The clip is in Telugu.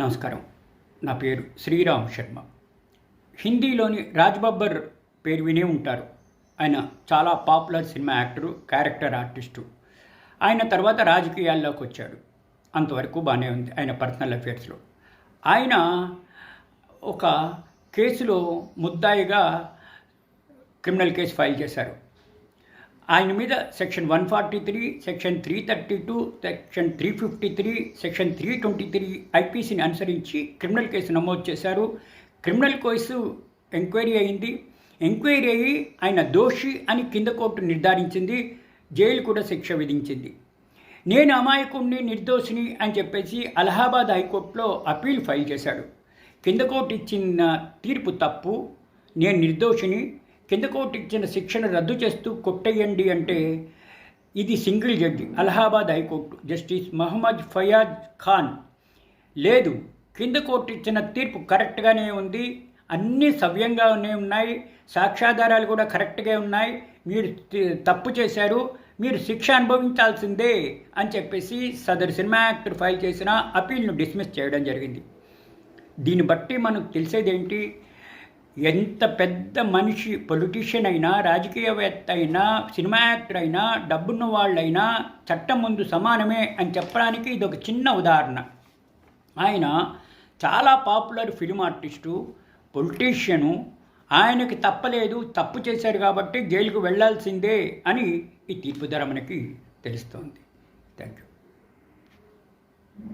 నమస్కారం. నా పేరు శ్రీరామ్ శర్మ. హిందీలోని రాజ్ బబ్బర్ పేరు వినే ఉంటారు. ఆయన చాలా popular cinema actor character artist. ఆయన తర్వాత రాజకీయాల్లోకి వచ్చాడు. అంతవరకు బాగానే ఉంది ఆయన పర్సనల్ అఫేర్స్లో. ఆయన ఒక కేసులో ముద్దాయిగా క్రిమినల్ కేసు ఫైల్ చేశారు. ఆయన మీద section one forty three section three thirty two section three fifty three section three twenty three ఐపీసీని అనుసరించి క్రిమినల్ కేసు నమోదు చేశారు. క్రిమినల్ కేసు ఎంక్వైరీ అయింది. ఎంక్వైరీ అయ్యి ఆయన దోషి అని కింద కోర్టు నిర్ధారించింది. జైలు కూడా శిక్ష విధించింది. నేను అమాయకుణ్ణి నిర్దోషిని అని చెప్పేసి అలహాబాద్ హైకోర్టులో అప్పీల్ ఫైల్ చేశాడు. కింద కోర్టు ఇచ్చిన తీర్పు తప్పు. నేను నిర్దోషిని. కింద కోర్టు ఇచ్చిన శిక్షను రద్దు చేస్తూ కొట్టేయండి అంటే ఇది single judge Allahabad high court. Justice Mohammed Fayaz Khan లేదు కింద కోర్టు ఇచ్చిన తీర్పు కరెక్ట్గానే ఉంది అన్నీ సవ్యంగానే ఉన్నాయి సాక్ష్యాధారాలు కూడా కరెక్ట్గా ఉన్నాయి మీరు తప్పు చేశారు మీరు శిక్ష అనుభవించాల్సిందే అని చెప్పేసి సదరు సినిమా యాక్టర్ ఫైల్ చేసిన అపీల్ను డిస్మిస్ చేయడం జరిగింది. దీన్ని బట్టి మనకు తెలిసేదేంటి? ఎంత పెద్ద మనిషి పొలిటీషియన్ అయినా రాజకీయవేత్త అయినా సినిమా యాక్టర్ అయినా డబ్బున్న వాళ్ళైనా చట్టం ముందు సమానమే అని చెప్పడానికి ఇది ఒక చిన్న ఉదాహరణ. ఆయన చాలా పాపులర్ ఫిలిం ఆర్టిస్టు పొలిటీషియను ఆయనకి తప్పలేదు తప్పు చేశారు కాబట్టి జైలుకు వెళ్ళాల్సిందే అని ఈ తీర్పు ధర మనకి తెలుస్తోంది. Thank you